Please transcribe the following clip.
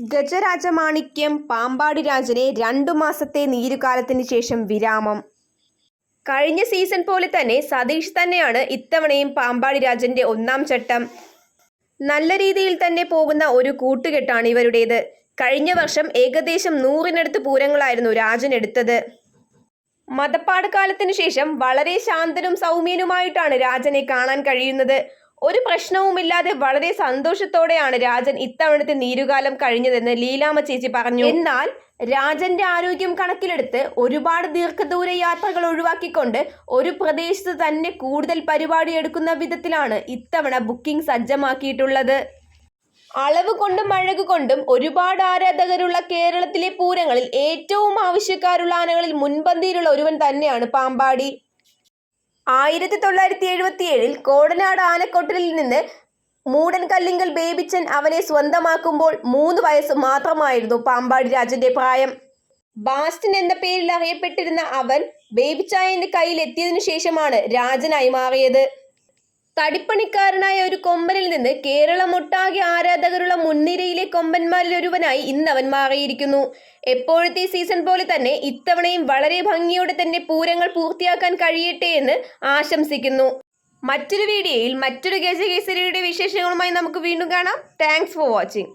ഗജരാജമാണിക്യം പാമ്പാടി രാജനെ രണ്ടു മാസത്തെ നീരുകാലത്തിന് ശേഷം വിരാമം. കഴിഞ്ഞ സീസൺ പോലെ തന്നെ സതീഷ് തന്നെയാണ് ഇത്തവണയും പാമ്പാടി രാജന്റെ ഒന്നാം ചട്ടം. നല്ല രീതിയിൽ തന്നെ പോകുന്ന ഒരു കൂട്ടുകെട്ടാണ് ഇവരുടേത്. കഴിഞ്ഞ വർഷം ഏകദേശം നൂറിനടുത്ത് പൂരങ്ങളായിരുന്നു രാജൻ എടുത്തത്. മതപ്പാട് കാലത്തിനു ശേഷം വളരെ ശാന്തനും സൗമ്യനുമായിട്ടാണ് രാജനെ കാണാൻ കഴിയുന്നത്. ഒരു പ്രശ്നവുമില്ലാതെ വളരെ സന്തോഷത്തോടെയാണ് രാജൻ ഇത്തവണത്തെ നീരുകാലം കഴിഞ്ഞതെന്ന് ലീലാമ ചേച്ചി പറഞ്ഞു. എന്നാൽ രാജന്റെ ആരോഗ്യം കണക്കിലെടുത്ത് ഒരുപാട് ദീർഘദൂര യാത്രകൾ ഒഴിവാക്കിക്കൊണ്ട് ഒരു പ്രദേശത്ത് തന്നെ കൂടുതൽ പരിപാടി എടുക്കുന്ന വിധത്തിലാണ് ഇത്തവണ ബുക്കിംഗ് സജ്ജമാക്കിയിട്ടുള്ളത്. അളവ് കൊണ്ടും അഴക് കൊണ്ടും ഒരുപാട് ആരാധകരുള്ള കേരളത്തിലെ പൂരങ്ങളിൽ ഏറ്റവും ആവശ്യക്കാരുള്ള ആനകളിൽ മുൻപന്തിയിലുള്ള ഒരുവൻ തന്നെയാണ് പാമ്പാടി. ആയിരത്തി തൊള്ളായിരത്തി എഴുപത്തി ഏഴിൽ കോടനാട് ആനക്കൊട്ടലിൽ നിന്ന് മൂടൻ കല്ലിങ്കൽ ബേബിച്ചൻ അവനെ സ്വന്തമാക്കുമ്പോൾ മൂന്ന് വയസ്സ് മാത്രമായിരുന്നു പാമ്പാടി രാജന്റെ പ്രായം. ബാസ്റ്റിൻ എന്ന പേരിൽ അറിയപ്പെട്ടിരുന്ന അവൻ ബേബിച്ചായന്റെ കയ്യിൽ എത്തിയതിനു ശേഷമാണ് രാജനായി മാറിയത്. തടിപ്പണിക്കാരനായ ഒരു കൊമ്പനിൽ നിന്ന് കേരളമൊട്ടാകെ ആരാധകരുള്ള മുൻനിരയിലെ കൊമ്പന്മാരിൽ ഒരുവനായി ഇന്നവൻ മാറിയിരിക്കുന്നു. എപ്പോഴത്തെ സീസൺ പോലെ തന്നെ ഇത്തവണയും വളരെ ഭംഗിയോടെ തന്നെ പൂരങ്ങൾ പൂർത്തിയാക്കാൻ കഴിയട്ടെ എന്ന് ആശംസിക്കുന്നു. മറ്റൊരു വീഡിയോയിൽ മറ്റൊരു ഗജകേസരിയുടെ വിശേഷങ്ങളുമായി നമുക്ക് വീണ്ടും കാണാം. Thanks for watching